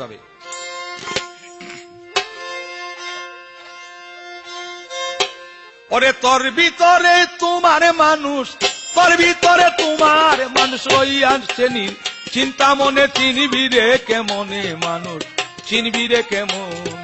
যাবে। ওরে তোর ভিতরে তোমার মানুষ, তোর ভিতরে তোমার মানুষ রইয়াছে নি চিন্তা মনে চিনবি রে কেমনে মানুষ, চিনবি রে কেমনে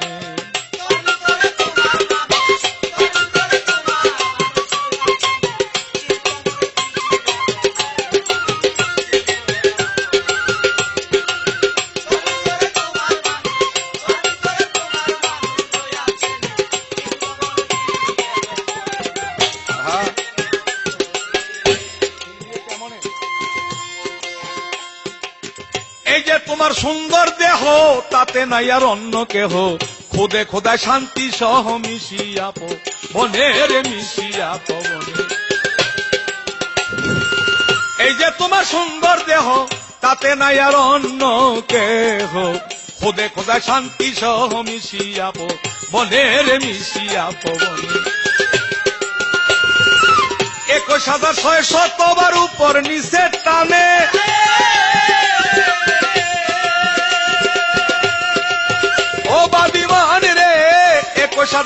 তোমার সুন্দর দেহ, তাতে নাই আর অন্য কেহ। খোদে খোদা শান্তি সহ মিশিয়া পো, বনে রে মিশিয়া পবনে এই যে তোমার সুন্দর দেহ, তাতে নাই আর অন্য কেহ। খোদে খোদা শান্তি সহ মিশিয়া পো, বনে রে মিশিয়া পবনে একুশ হাজার ছয় শতবার উপর নিচে টানে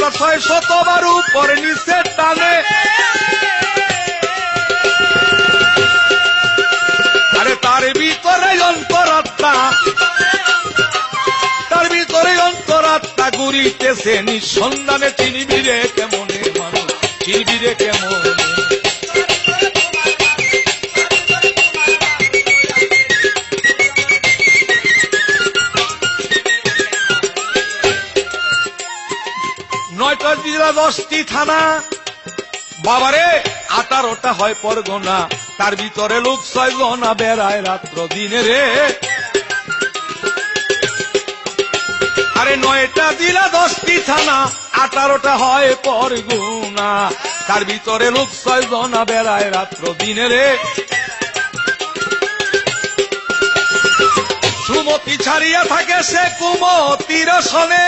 হাজার ছয় শতবার উপর নিচে টানে। আরে তার ভিতরে অন্তরাত্মা। তার ভিতরে অন্তরাত্মা ঘুরিতেছে, নিঃসন্ধানে চিনিবি রে কেমনে মানুষ চিনিবিরে কেমনে জেলা দশটি থানা। বাবারে, আঠারোটা হয় পরগনা, তার ভিতরে লোক ছয় জনা বেড়ায় রাত্র দিনে রে। আরে নয়টা জেলা দশটি থানা, আঠারোটা হয় পরগুনা, তার ভিতরে লোক ছয় জনা বেড়ায় রাত্র দিনে রে। সুমতি ছাড়িয়া থাকে সে কুমতির সনে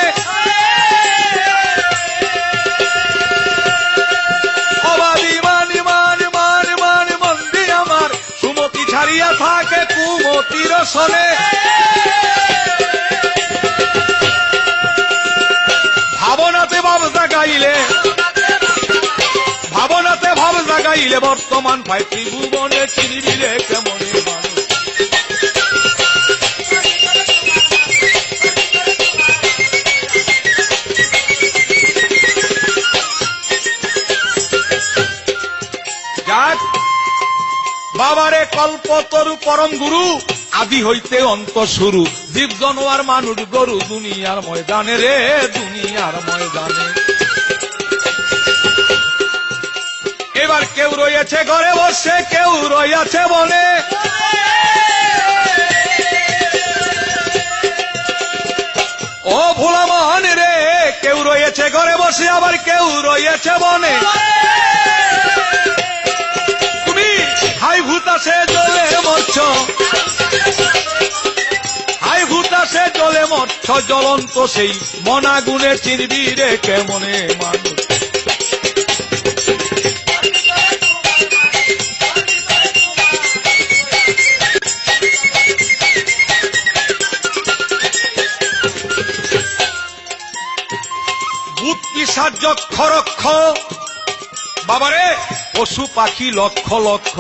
সনে ভাবনাতে ভাব জাগাইলে। ভাবনাতে ভাব জাগাইলে বর্তমান ভাই ত্রিভুবনে চিনিবিলে কেমনে বাবারে কল্পতরু পরম গুরু। আদি হইতে অন্ত শুরু। জীব, জনোয়ার, মানুষ, গরু, দুনিয়ার ময়দানে রে, দুনিয়ার ময়দানে। এবার কেউ রয়েছে ঘরে বসে, কেউ রয়েছে বনে। ও ভোলামন রে, কেউ রয়েছে ঘরে বসে, আবার কেউ রয়েছে বনে। জলে মরছ জ্বলন্ত সেই মনাগুনে চিনবি রে কেমনে মানুষ ভূত পিসার যক্ষ রক্ষ বাবারে, পশু পাখি লক্ষ লক্ষ।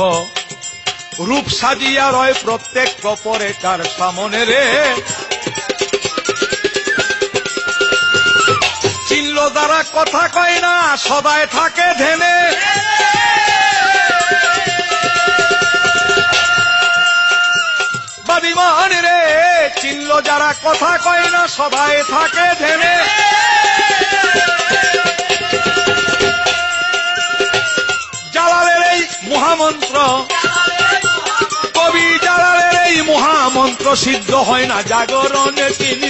রূপ সাজিয়া রয় প্রত্যেক কপরে তার সামনে রে। দ্বারা কথা কয় না সদায় থাকে ধেনে বাদিমান রে, চিনল যারা কথা কয় না সদায় থাকে ধেনে জালালের এই মহামন্ত্র, কবি জালালের এই মহামন্ত্র সিদ্ধ হয় না, জাগরণে তিনি